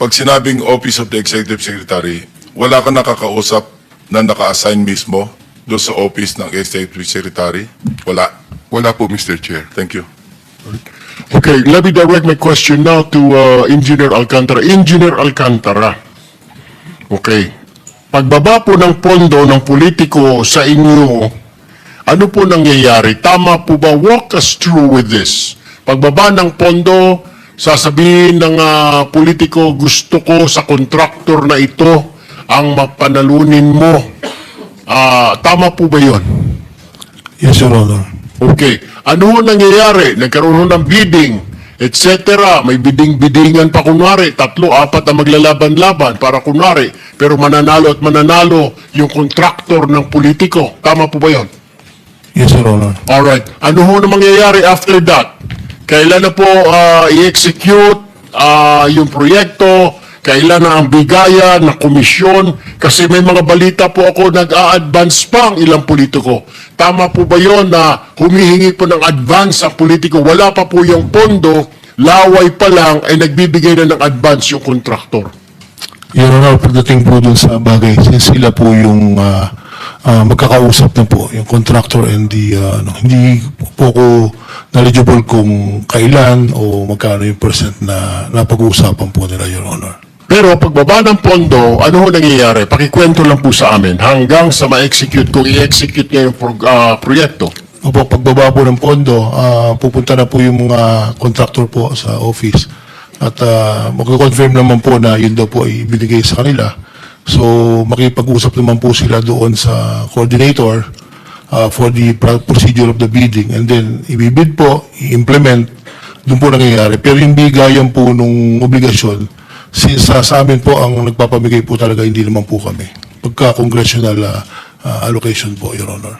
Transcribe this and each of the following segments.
pag sinabing Office of the Executive Secretary, wala ka nakakausap na naka-assign mismo doon sa office ng Executive Secretary? Wala. Wala po, Mr. Chair. Thank you. Okay, let me direct my question now to uh, Engineer Alcantara. Engineer Alcantara. Okay. Pagbaba po ng pondo ng politiko sa inyo, ano po nangyayari? Tama po ba? Walk us through with this. Pagbaba ng pondo, sasabihin ng ah, politiko, gusto ko sa kontraktor na ito ang mapanalunin mo. Ah, tama po ba yon? Yes, Your Honor. Okay. Ano ho nangyayari? Nagkaroon ho ng bidding, etc. May bidding-biddingan pa kunwari. Tatlo, apat na maglalaban-laban para kunwari. Pero mananalo at mananalo yung kontraktor ng politiko. Tama po ba yun? Yes, Your Honor. Alright. Ano ho na mangyayari after that? Kailan na po ah, i-execute ah, yung proyekto? Kailan na ang bigayan na komisyon? Kasi may mga balita po ako nag-a-advance pa ang ilang politiko. Tama po ba yon na humihingi po ng advance ang politiko? Wala pa po yung pondo, laway pa lang ay nagbibigay na ng advance yung kontraktor. Your Honor, pagdating po dun sa bagay, sila po yung ah, ah, magkakausap na po, yung contractor and the, ah, ano, hindi po ko knowledgeable kung kailan o magkano yung percent na napag-uusapan po nila, Your Honor. Pero pagbaba ng pondo, ano ho nangyayari? Pakikwento lang po sa amin hanggang sa ma-execute kung i-execute niya yung pro- ah, proyekto. Opo, pagbaba po ng pondo, ah, pupunta na po yung mga contractor po sa office. At uh, magko-confirm naman po na yun daw po ay binigay sa kanila. So, makipag-usap naman po sila doon sa coordinator ah, for the pro- procedure of the bidding. And then, ibibid po, i-implement, doon po nangyayari. Pero yung bigayan po nung obligasyon, since sa, sa amin po ang nagpapamigay po talaga, hindi naman po kami. Pagka-congressional ah, ah, allocation po, Your Honor.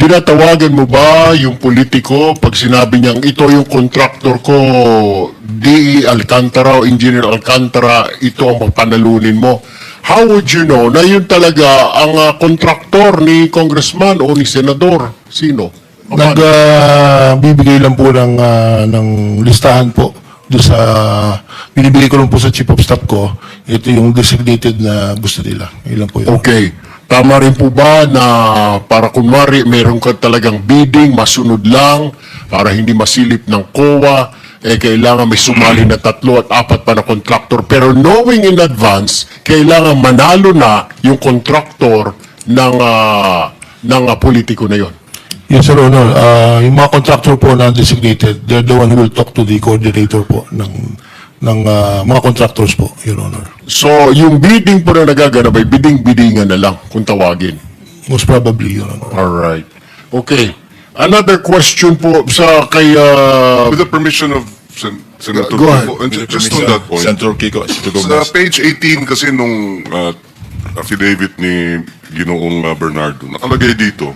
Tinatawagan mo ba yung politiko pag sinabi niyang ito yung kontraktor ko, DE Alcantara o Engineer Alcantara, ito ang mapanalunin mo? How would you know na yun talaga ang ah, kontraktor ni congressman o ni senador? Sino? Nagbibigay lang po ng, ah, ng listahan po doon sa binibigay ko lang po sa chief of staff ko. Ito yung designated na gusto nila. Ilan po yun. Okay. Tama rin po ba na para kunwari meron ka talagang bidding, masunod lang, para hindi masilip ng COA, eh kailangan may sumali na tatlo at apat pa na kontraktor. Pero knowing in advance, kailangan manalo na yung kontraktor ng, ah, ng ah, politiko na yon. Yes, Sir Honor. Ah, yung mga contractor po na designated, they're the one who will talk to the coordinator po ng ng ah, mga contractors po, Your Honor. So, yung bidding po na nagaganap ay bidding-biddingan na lang kung tawagin. Most probably, Your Honor. Alright. Okay. Another question po sa kay... ah, With the permission of Sen- Senator Go ahead. Kiko, and ju- just on that point, Senator Kiko, Senator sa Gomez. page 18 kasi nung uh, affidavit ni Ginoong uh, Bernardo, nakalagay dito,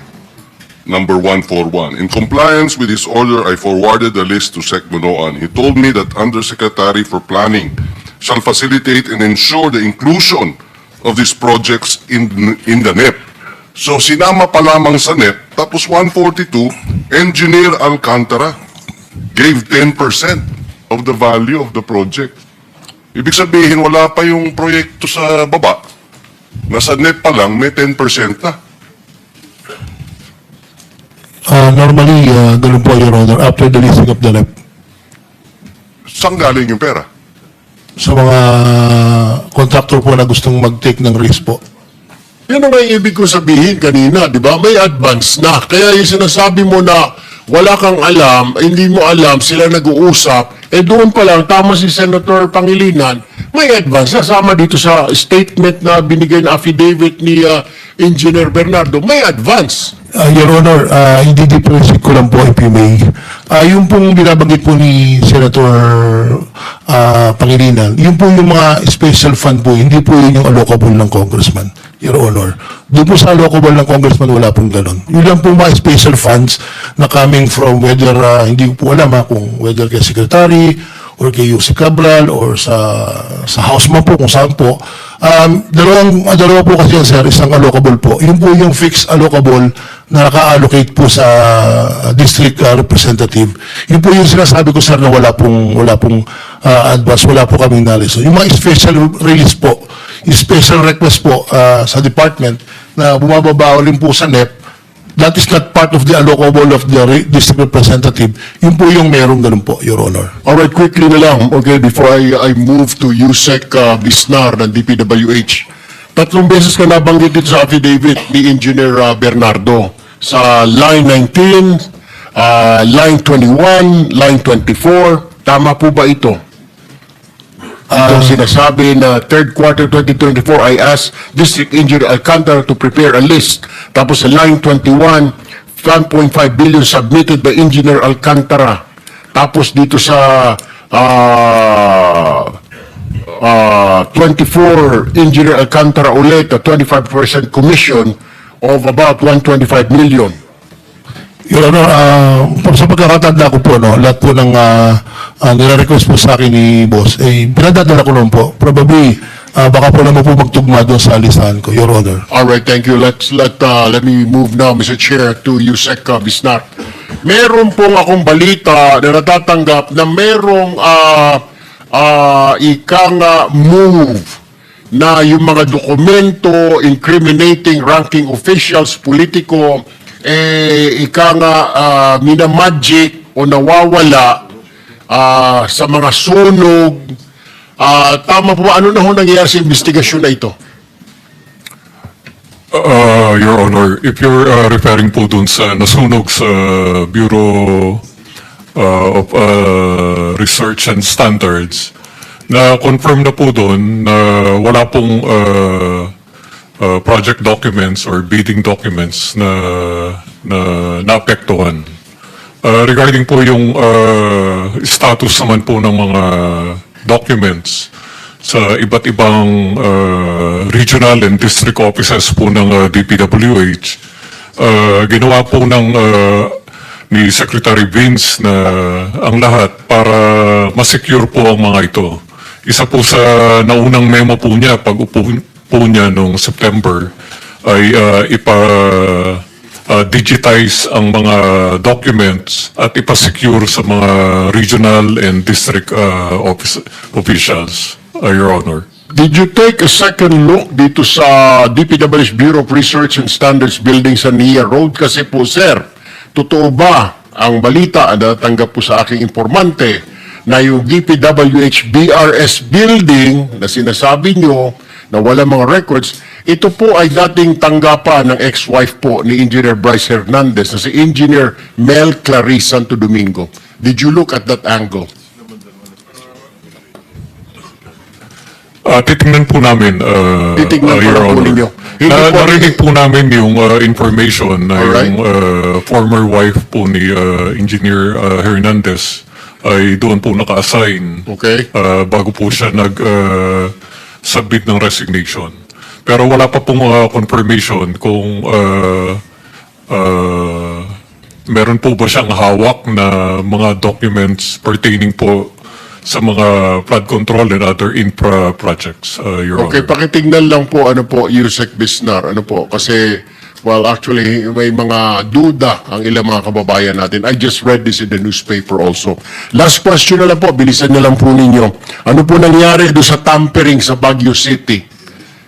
number 141. In compliance with his order, I forwarded the list to Sec Bonoan. He told me that Undersecretary for Planning shall facilitate and ensure the inclusion of these projects in, in the NEP. So sinama pa lamang sa NEP, tapos 142, Engineer Alcantara gave 10% of the value of the project. Ibig sabihin, wala pa yung proyekto sa baba. Nasa NEP pa lang, may 10% na. Ah, normally, ah, ganun po, Your Honor, after the listing of the LEP, Saan galing yung pera? sa mga contractor po na gustong mag-take ng risk po, Yan ang ibig ko sabihin kanina, di ba? May advance na. Kaya yung sinasabi mo na wala kang alam, hindi mo alam, sila nag-uusap, eh doon pa lang, tama si Senator Pangilinan, may advance. Nasama dito sa statement na binigay na affidavit ni ah, Engineer Bernardo, may advance. Ah, Your Honor, uh, hindi differentiate ko lang po if you. Ah, yung pong binabanggit po ni Senator ah, Pangilinan, yun po yung mga special fund po, hindi po yun yung allocable ng congressman, Your Honor. Doon po sa allocable ng congressman, wala pong ganun. Yun lang po mga special funds na coming from whether, ah, hindi po alam ha, kung whether kay Secretary, or kay Yussi Cabral, or sa, sa House man po, kung saan po, Um, dalawang, dalawa po kasi yan, sir, isang allocable po. Yun po yung fixed allocable na naka-allocate po sa ah, district ah, representative. Yun po yung sinasabi ko, sir, na wala pong, wala pong ah, advance, wala po kaming knowledge. So, yung mga special release po, special request po ah, sa department na bumababa rin po sa NEP, that is not part of the allocable of the district representative. Yun po yung merong ganun po, Your Honor. Alright, quickly na lang, okay, before I, I move to Yusek uh, Bisnar ng DPWH. Tatlong beses ka nabanggit dito sa affidavit ni Engineer uh, Bernardo sa line 19, uh, line 21, line 24. Tama po ba ito? Itong sinasabi na third quarter 2024, I asked District Engineer Alcantara to prepare a list. Tapos sa line 21, 1.5 billion submitted by Engineer Alcantara. Tapos dito sa ah ah 24 Engineer Alcantara ulit, a 25% commission of about 125 million. Your Honor, ah, sa pagkakatanda ko po, no, lahat po ng uh, nire-request po sa akin ni Boss, eh, pinadadala ko naman po. Probably, ah, baka po naman po magtugma doon sa listahan ko, Your Honor. All right, thank you. Let's let uh, let me move now, Mr. Chair, to Yusek uh, Bisnar. Meron pong akong balita na natatanggap na merong uh, uh, ikang uh, move na yung mga dokumento incriminating ranking officials, politiko, eh, ika nga uh, minamagic o nawawala ah, sa mga sunog. Ah, tama po ba? Ano na ho nangyayari sa investigasyon na ito? Uh, Your Honor, if you're uh, referring po dun sa nasunog sa Bureau uh, of uh, Research and Standards, na confirm na po dun na wala pong uh, uh, project documents or bidding documents na na naapektuhan. Uh, regarding po yung uh, status naman po ng mga documents sa iba't ibang uh, regional and district offices po ng uh, DPWH, uh, ginawa po ng uh, ni Secretary Vince na ang lahat para masecure po ang mga ito. Isa po sa naunang memo po niya pag upo po niya noong September ay uh, ipa uh, digitize ang mga documents at ipasecure sa mga regional and district uh, office, officials, uh, Your Honor. Did you take a second look dito sa DPWH Bureau of Research and Standards Building sa NIA Road? Kasi po, sir, totoo ba ang balita na natanggap po sa aking informante na yung DPWH BRS Building na sinasabi nyo na wala mga records, ito po ay dating tanggapan ng ex-wife po ni Engineer Bryce Hernandez na si Engineer Mel Clarice Santo Domingo. Did you look at that angle? Uh, titingnan po namin, uh, Titingnan uh, po Your po Honor. ninyo. Hindi Na, po- narinig po namin yung uh, information na Alright. yung uh, former wife po ni uh, Engineer uh, Hernandez ay doon po naka-assign Okay. uh, bago po siya nag-submit ng resignation. Pero wala pa pong uh, confirmation kung uh, uh, meron po ba siyang hawak na mga documents pertaining po sa mga flood control and other infra projects, uh, Your Okay, Honor. pakitignan lang po ano po, Yusek Bisnar, ano po, kasi, well, actually, may mga duda ang ilang mga kababayan natin. I just read this in the newspaper also. Last question na lang po, bilisan na lang po ninyo. Ano po nangyari doon sa tampering sa Baguio City?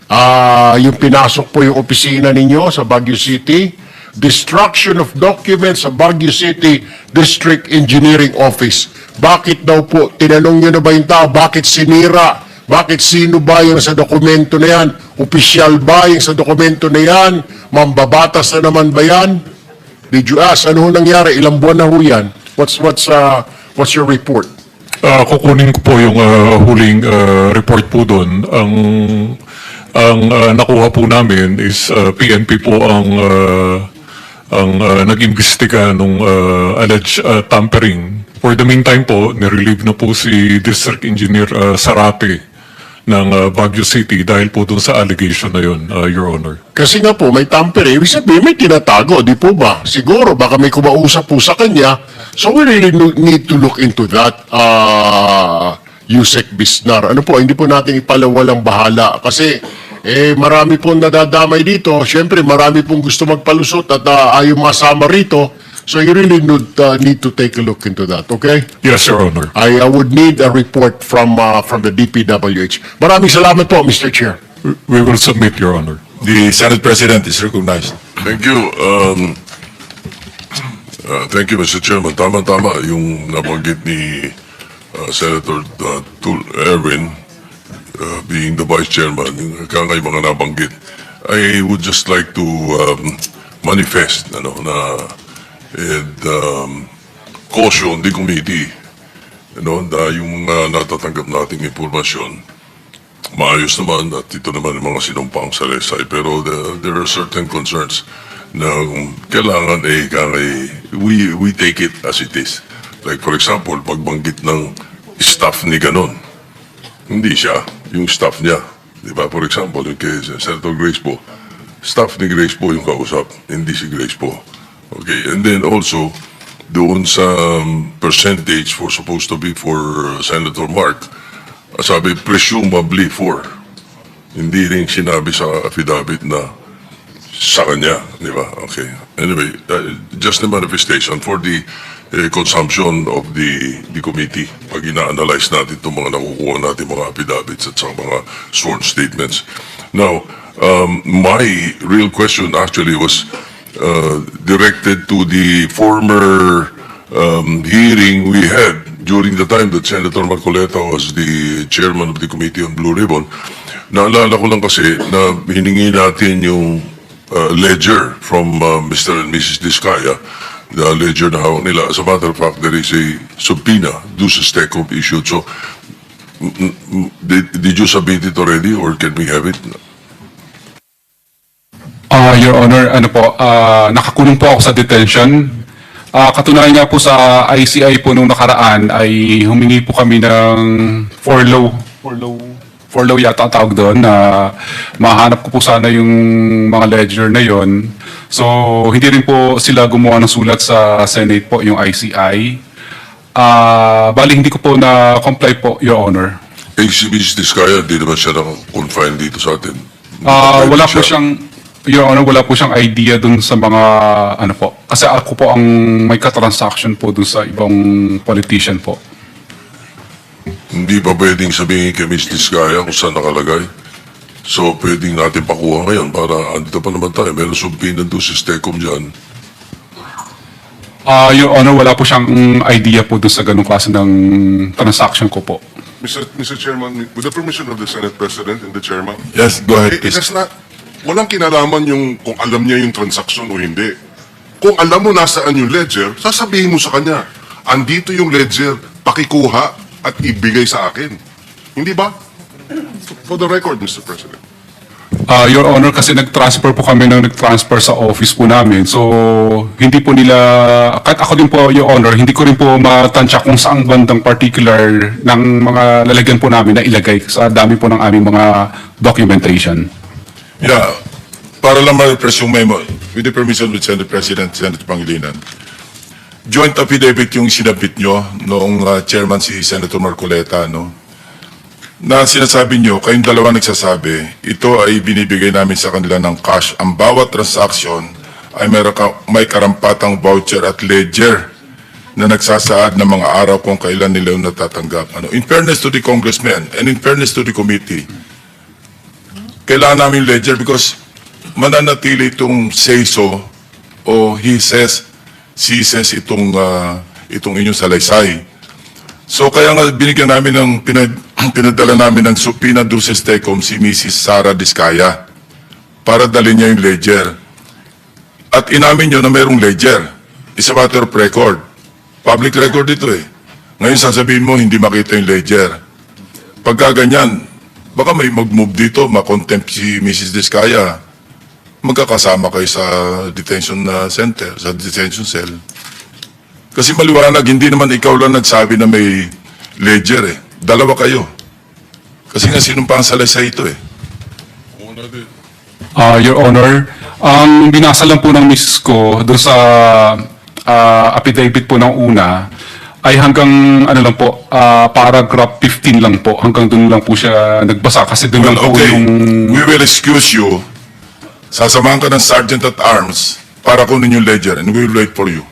Ah, yung pinasok po yung opisina ninyo sa Baguio City, destruction of documents sa Baguio City District Engineering Office. Bakit daw po, tinanong nyo na ba yung tao, bakit sinira? Bakit sino ba yung sa dokumento na yan? Opisyal ba yung sa dokumento na yan? Mambabatas na naman ba yan? Did you ask, ano nangyari? Ilang buwan na ho yan? What's, what's, uh, what's your report? Uh, kukunin ko po yung uh, huling uh, report po doon. Ang ang uh, nakuha po namin is uh, PNP po ang uh, ang uh, nag-imbestiga nung uh, alleged uh, tampering. For the meantime po, nirelieve na po si District Engineer uh, Sarate ng uh, Baguio City dahil po doon sa allegation na yun, uh, Your Honor. Kasi nga po, may tamper eh. Ibig may tinatago, di po ba? Siguro, baka may kumausap po sa kanya. So we really need to look into that. Uh, Yusek Bisnar. Ano po, hindi po natin ipalawalang bahala kasi eh marami pong nadadamay dito. Siyempre, marami pong gusto magpalusot at uh, ayaw masama rito. So you really need, uh, need to take a look into that, okay? Yes, Your Honor. I uh, would need a report from uh, from the DPWH. Maraming salamat po, Mr. Chair. We will submit, Your Honor. The Senate President is recognized. Thank you. Um, uh, thank you, Mr. Chairman. Tama-tama yung nabanggit ni uh, Senator uh, Tul Erwin uh, being the Vice Chairman, yung kangay mga nabanggit. I would just like to um, manifest ano, na and um, caution the committee ano, na yung uh, natatanggap nating impormasyon maayos naman at ito naman yung mga sinumpang sa lesay pero the- there are certain concerns na kailangan eh kaya we, we take it as it is. Like for example, pagbanggit ng staff ni ganon, hindi siya, yung staff niya. Di ba? For example, yung kay Senator Grace po, staff ni Grace po yung kausap, hindi si Grace po. Okay, and then also, doon sa um, percentage for supposed to be for uh, Senator Mark, sabi presumably for. Hindi rin sinabi sa affidavit na sa kanya, di ba? Okay. Anyway, uh, just a manifestation for the uh, consumption of the the committee pag ina-analyze natin itong mga nakukuha natin mga affidavits at sa mga sworn statements. Now, um, my real question actually was uh, directed to the former um, hearing we had during the time that Senator Marcoleta was the chairman of the Committee on Blue Ribbon. Naalala ko lang kasi na hiningi natin yung uh, ledger from uh, Mr. and Mrs. Discaya, the ledger na hawak nila. As a matter of fact, there is a subpoena, duces tecum issued. So, did, did you submit it already or can we have it? Ah, Your Honor, ano po, ah, nakakulong po ako sa detention. Ah, katunayan nga po sa ICI po nung nakaraan ay humingi po kami ng forlow, forlow, forlow yata ang tawag doon na mahanap ko po sana yung mga ledger na yon. So, hindi rin po sila gumawa ng sulat sa Senate po, yung ICI. Ah, bali hindi ko po na-comply po, Your Honor. Eh, si Mrs. Discaya, di naman siya naka-confine dito sa atin. Ah, Pwede wala po siya- siyang Your Honor, wala po siyang idea dun sa mga ano po. Kasi ako po ang may ka-transaction po dun sa ibang politician po. Hindi pa pwedeng sabihin kay Miss Discaya kung saan nakalagay. So, pwedeng natin pakuha ngayon para andito pa naman tayo. Meron subpoena doon sa STECOM dyan. Ah, Your Honor, wala po siyang idea po dun sa ganung klase ng transaction ko po. Mr. Mr. Chairman, with the permission of the Senate President and the Chairman, Yes, go ahead, eh, please. that's not, walang kinalaman yung kung alam niya yung transaction o hindi. Kung alam mo nasaan yung ledger, sasabihin mo sa kanya, andito yung ledger, pakikuha at ibigay sa akin. Hindi ba? For the record, Mr. President. Ah, Your Honor, kasi nag-transfer po kami ng nag-transfer sa office po namin. So, hindi po nila, kahit ako din po, Your Honor, hindi ko rin po matansya kung saang bandang particular ng mga lalagyan po namin na ilagay sa dami po ng aming mga documentation. Yeah, para lang ma-resume mo, with the permission of Senate President, Senator Pangilinan, joint affidavit yung sinabit nyo noong uh, chairman si Senator Marcoleta, no? Na sinasabi nyo, kayong dalawa nagsasabi, ito ay binibigay namin sa kanila ng cash. Ang bawat transaction ay may, may karampatang voucher at ledger na nagsasaad ng mga araw kung kailan nila yung natatanggap. Ano? In fairness to the congressmen and in fairness to the committee, kailangan namin ledger because mananatili itong say-so o he says, she says itong, ah, itong inyong salaysay. So kaya nga binigyan namin ng, pinad, pinadala namin ng subpoena duces tecum si Mrs. Sara Discaya para dalhin niya yung ledger. At inamin niyo na mayroong ledger. It's a matter of record. Public record ito eh. Ngayon sasabihin mo, hindi makita yung ledger. Pagka ganyan, baka may mag-move dito, makontempt si Mrs. Discaya. Magkakasama kayo sa detention na center, sa detention cell. Kasi maliwanag, hindi naman ikaw lang nagsabi na may ledger eh. Dalawa kayo. Kasi nga sinumpang salaysay ito eh. Ah, Your Honor, ang binasa lang po ng misis ko doon sa ah, affidavit po ng una ay hanggang ano lang po, ah, paragraph 15 lang po. Hanggang doon lang po siya nagbasa kasi doon lang Well, po okay. yung We will excuse you. Sasamahan ka ng Sergeant at Arms para kunin yung ledger and we will wait for you.